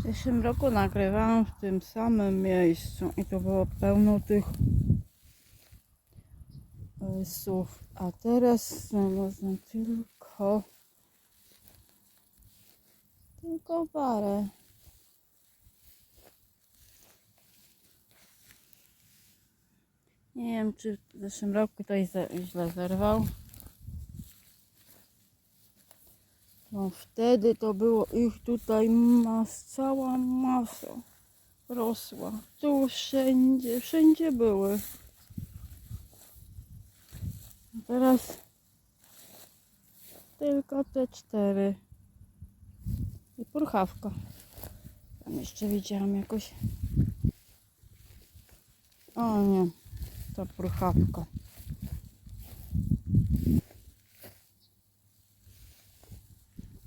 W zeszłym roku nagrywałam w tym samym miejscu i to było pełno tych rysów. A teraz znalazłam tylko tylko parę. Nie wiem, czy w zeszłym roku ktoś źle zerwał. No wtedy to było ich tutaj mas, cała masa rosła. Tu wszędzie, wszędzie były. Teraz tylko te cztery. I purchawka. Tam jeszcze widziałam jakoś. O nie, to purchawka.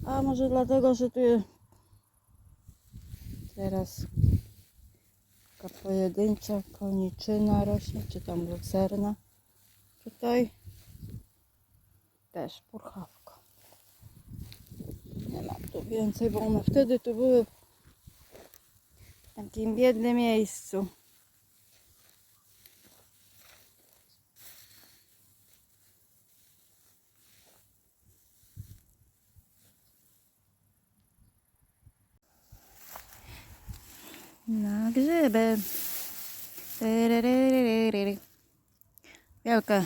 A może dlatego, że tu jest teraz taka pojedyncza koniczyna rośnie, czy tam lucerna. Tutaj też purchawka. Nie ma tu więcej, bo one wtedy tu były w takim biednym miejscu. Na grzyby. Wielkie.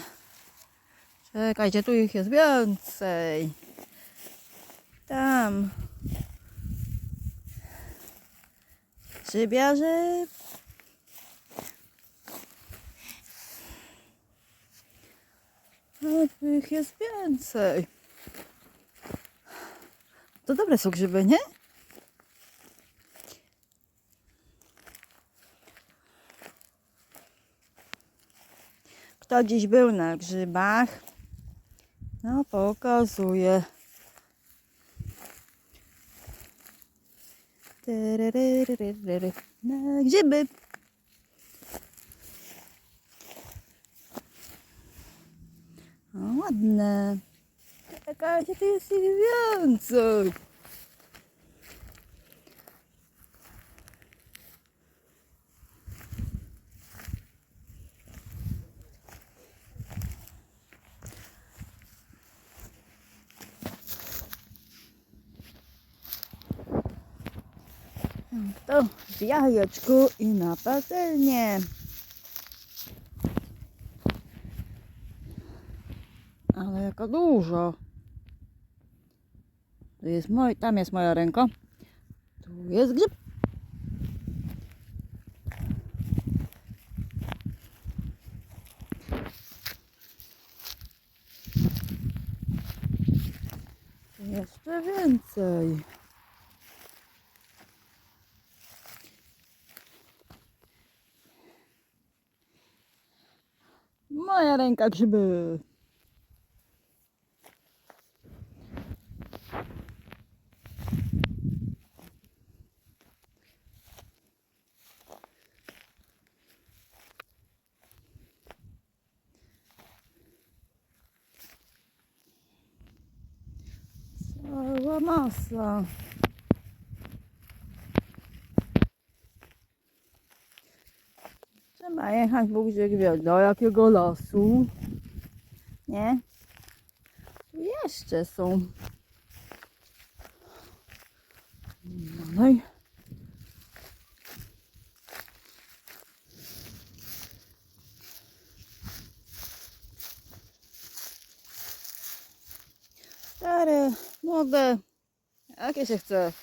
Czekajcie, tu ich jest więcej. Tam. Grzybiarze. Ale tu ich jest więcej. To dobre są grzyby, nie? Kto dziś był na grzybach? No, pokazuje. Na grzyby. O, ładne. Czekajcie, tu jest więcej. To w jajeczku i na patelnię. Ale jaka dużo. Tu jest moj, tam jest moja ręka. Tu jest grzyb. Jeszcze więcej. Moja ręka grzyby. Cała masa. Trzeba jechać Bóg gdzie wie, do jakiego lasu. Nie? Tu jeszcze są. No i stare, młode, jakie się chce.